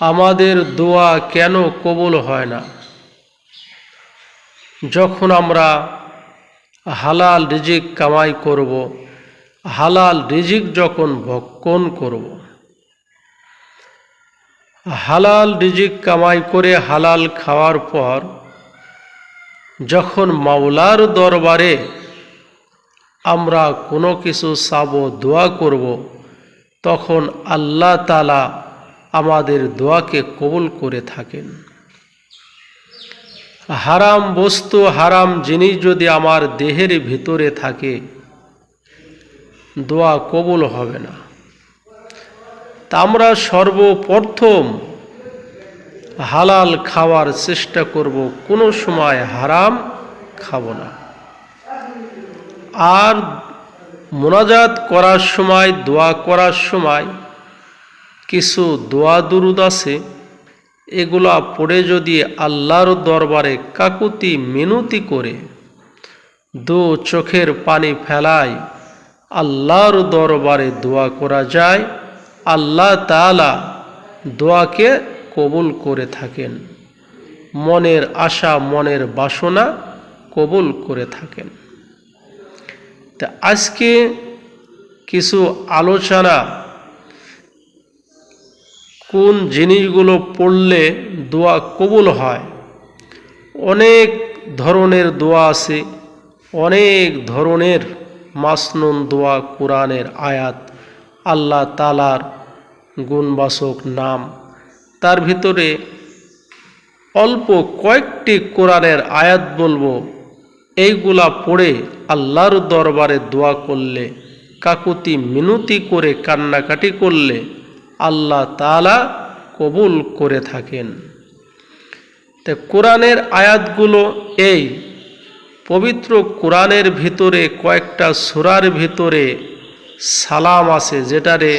আমাদের দোয়া কেন কবুল হয় না? যখন আমরা হালাল রিজিক কামাই করব, হালাল রিজিক যখন ভক্ষণ করব, হালাল রিজিক কামাই করে হালাল খাওয়ার পর, যখন মাওলার দরবারে আমরা কোনো কিছু চাব দোয়া করব, তখন আল্লাহ তালা আমাদের দোয়াকে কবুল করে থাকেন। হারাম বস্তু, হারাম জিনিস যদি আমার দেহের ভিতরে থাকে, দোয়া কবুল হবে না। তা আমরা সর্বপ্রথম হালাল খাওয়ার চেষ্টা করব, কোনো সময় হারাম খাব না। আর মোনাজাত করার সময়, দোয়া করার সময় কিছু দোয়া দুরুদ আছে, এগুলা পড়ে যদি আল্লাহর দরবারে কাকুতি মিনতি করে, দু চোখের পানি ফেলায় আল্লাহর দরবারে দোয়া করা যায়, আল্লাহ তালা দোয়াকে কবুল করে থাকেন। মনের আশা, মনের বাসনা কবুল করে থাকেন। তা আজকে কিছু আলোচনা কোন জিনিসগুলো পড়লে দোয়া কবুল হয়? অনেক ধরনের দোয়া আছে, অনেক ধরনের মাসনুন দোয়া, কোরআনের আয়াত, আল্লাহ তালার গুণবাসক নাম। তার ভিতরে অল্প কয়েকটি কোরআনের আয়াত বলব। এইগুলা পড়ে আল্লাহর দরবারে দোয়া করলে, কাকুতি মিনতি করে কান্নাকাটি করলে আল্লাহ তালা কবুল করে থাকেন। তো কোরআনের আয়াতগুলো এই, পবিত্র কোরআনের ভিতরে কয়েকটা সুরার ভিতরে সালাম আছে, যেটারে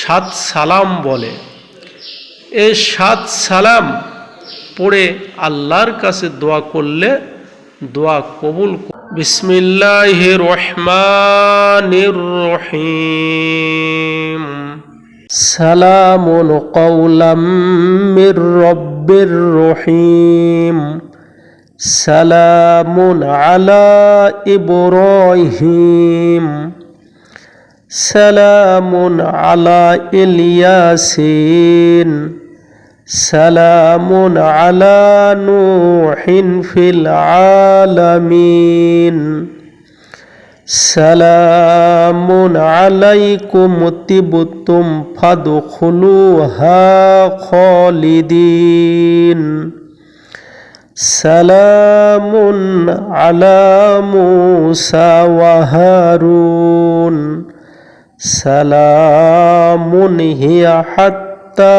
সাত সালাম বলে। এই সাত সালাম পড়ে আল্লাহর কাছে দোয়া করলে দোয়া কবুল বিসমিল্লাহ রহমানির রহিম। সালামুন কৌলাম মির রব্বির রহিম। সালামুন আলা ইব্রাহিম। সালামুন আলা ইলিয়াসিন। সালামুন আলা নূহিন ফিল আলামিন। সালামুন আলাইকুম তিবতুম ফাদখুলুহা খালিদিন। সালামুন আলা মুসা ওয়া হারুন। সালামুন হিয়া হাত্তা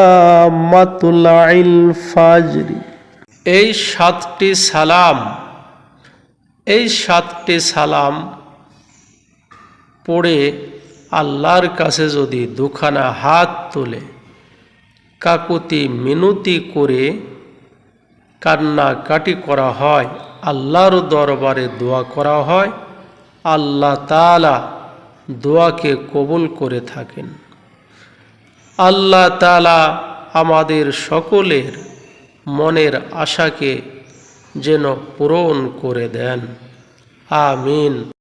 ফাজরি। এই সাতটি সালাম, এই সাতটি সালাম পড়ে আল্লাহর কাছে যদি দুখানা হাত তোলে, কাকুতি মিনতি করে কান্নাকাটি করা হয়, আল্লাহর দরবারে দোয়া করা হয়, আল্লাহ তালা দোয়াকে কবুল করে থাকেন। আল্লাহ তালা আমাদের সকলের মনের আশাকে যেন পূরণ করে দেন। আমিন।